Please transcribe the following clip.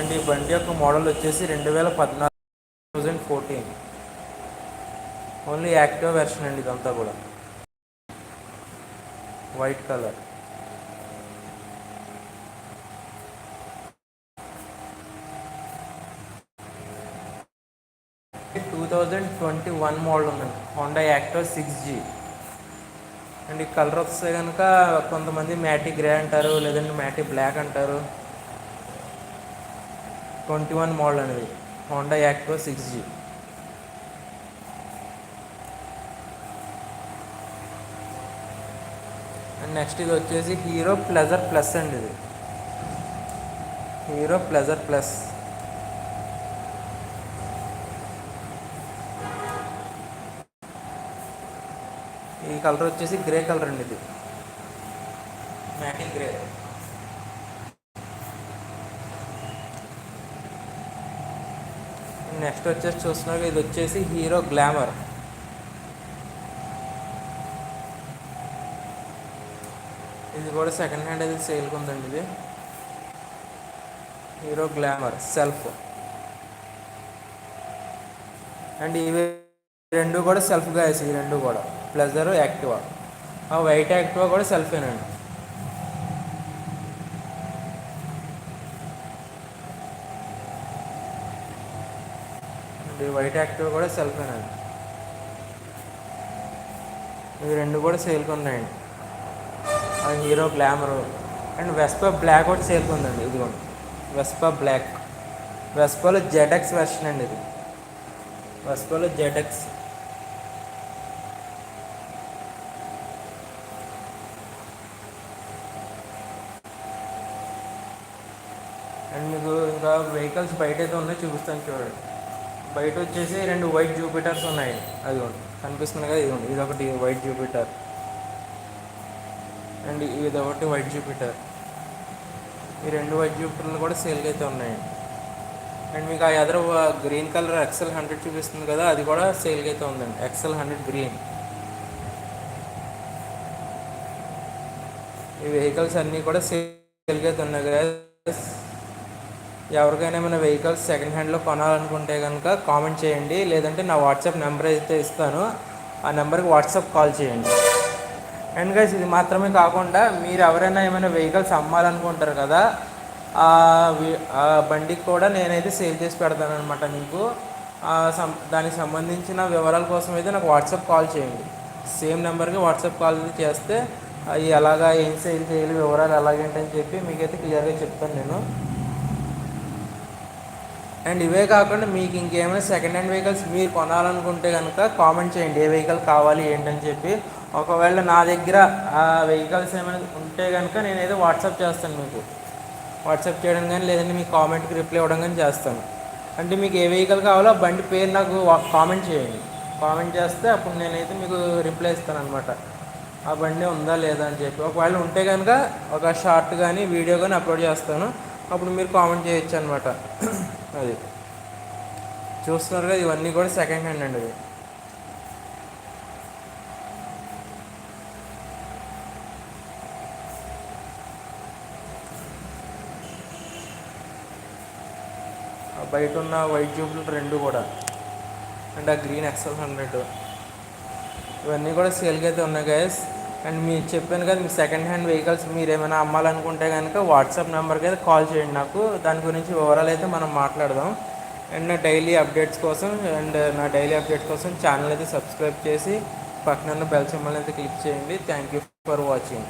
And ఈ బండి యొక్క మోడల్ వచ్చేసి రెండు వేల పద్నాలుగు thousand fourteen only active version అండి ఇదంతా కూడా. White colour. Two thousand twenty one model ఉందండి. Honda active six G. And ఈ కలర్ వస్తే కనుక కొంతమంది మ్యాటి గ్రే అంటారు లేదంటే మ్యాటీ బ్లాక్ అంటారు. ట్వంటీ వన్ మోడల్ అనేది. Honda active six G. And next ఇది వచ్చేసి హీరో ప్లెజర్ ప్లస్ అండి ఇది. Hero Pleasure plus. ఈ కలర్ వచ్చేసి గ్రే కలర్ అండి ఇది. Matting grey. నెక్స్ట్ వచ్చేసి చూస్తున్నారు ఇది వచ్చేసి హీరో గ్లామర్. ఇది కూడా సెకండ్ హ్యాండ్ అది సేల్కి ఉందండి ఇది. Hero glamour self. అండ్ ఇవి రెండు కూడా సెల్ఫ్గా వేసి ఈ రెండు కూడా. Pleasure Activa. ఆ వైట్ యాక్టివా కూడా సెల్ఫేనండి. అండ్ వైట్ యాక్టివ్ కూడా సెల్ఫేనండి ఇవి రెండు కూడా సేల్కి ఉన్నాయండి. అది Hero Glamour. And Vespa black ఒకటి సేల్కి ఉందండి ఇదిగోండి వెస్పా బ్లాక్. వెస్పాలో జెడెక్స్ వెర్షన్ అండి ఇది. వెస్పాలో జెడెక్స్ అండ్ మీకు ఇంకా వెహికల్స్ బయట అయితే ఉన్నాయో చూపిస్తాను చూడండి. బయట వచ్చేసి రెండు వైట్ జూపిటర్స్ ఉన్నాయి. అది కనిపిస్తుంది కదా ఇది ఇది ఒకటి వైట్ జూపిటర్. అండ్ ఇది ఒకటి వైట్ జూపిటర్. ఈ రెండు వైట్ జూపిటర్లు కూడా సేల్కి అయితే ఉన్నాయి. అండ్ మీకు ఆ ఎదర గ్రీన్ కలర్ ఎక్సెల్ హండ్రెడ్ చూపిస్తుంది కదా అది కూడా సేల్కి అయితే ఉందండి. Excel hundred green. ఈ వెహికల్స్ అన్నీ కూడా సేల్కి అయితే ఉన్నాయి కదా ఎవరికైనా ఏమైనా వెహికల్స్ సెకండ్ హ్యాండ్లో కొనాలనుకుంటే కనుక కామెంట్ చేయండి. లేదంటే నా వాట్సాప్ నెంబర్ అయితే ఇస్తాను. ఆ నెంబర్కి వాట్సాప్ కాల్ చేయండి. అండ్ గైస్ ఇది మాత్రమే కాకుండా మీరు ఎవరైనా ఏమైనా వెహికల్స్ అమ్మాలనుకుంటారు కదా ఆ వి- ఆ బండికి కూడా నేనైతే సేల్ చేసి పెడతాను అనమాట మీకు. సం దానికి సంబంధించిన వివరాల కోసం అయితే నాకు వాట్సాప్ కాల్ చేయండి. సేమ్ నెంబర్కి వాట్సాప్ కాల్ చేస్తే అవి ఎలాగా ఏం సేల్ చేయాలి వివరాలు ఎలాగేంటని చెప్పి మీకైతే క్లియర్గా చెప్తాను నేను. అండ్ ఇవే కాకుండా మీకు ఇంకేమైనా సెకండ్ హ్యాండ్ వెహికల్స్ మీరు కొనాలనుకుంటే కనుక కామెంట్ చేయండి. ఏ వెహికల్ కావాలి ఏంటని చెప్పి. ఒకవేళ నా దగ్గర ఆ వెహికల్స్ ఏమైనా ఉంటే కనుక నేనైతే వాట్సాప్ చేస్తాను మీకు. వాట్సాప్ చేయడం కానీ లేదంటే మీ కామెంట్కి రిప్లై ఇవ్వడం కానీ చేస్తాను. అంటే మీకు ఏ వెహికల్ కావాలో ఆ బండి పేరు నాకు కామెంట్ చేయండి. కామెంట్ చేస్తే అప్పుడు నేనైతే మీకు రిప్లై ఇస్తాను అనమాట ఆ బండి ఉందా లేదా అని చెప్పి. ఒకవేళ ఉంటే కనుక ఒక షార్ట్ కానీ వీడియో కానీ అప్లోడ్ చేస్తాను. అప్పుడు మీరు కామెంట్ చేయొచ్చు అనమాట అది. చూస్తున్నారు కదా ఇవన్నీ కూడా సెకండ్ హ్యాండ్ అండి అది. బయట ఉన్న వైట్ ట్యూబ్లు రెండు కూడా. అండ్ ఆ గ్రీన్ ఎక్సెల్ హండ్రెడ్ ఇవన్నీ కూడా సేల్కి అయితే ఉన్నాయి గైస్ అండ్ మీరు చెప్పాను కదా మీకు సెకండ్ హ్యాండ్ వెహికల్స్ మీరు ఏమైనా అమ్మాలనుకుంటే కనుక వాట్సాప్ నెంబర్కి అయితే కాల్ చేయండి నాకు. దాని గురించి వివరాలు అయితే మనం మాట్లాడదాం. అండ్ నా డైలీ అప్డేట్స్ కోసం అండ్ నా డైలీ అప్డేట్స్ కోసం ఛానల్ అయితే సబ్స్క్రైబ్ చేసి పక్కన బెల్ సింబల్ అయితే క్లిక్ చేయండి. Thank you for watching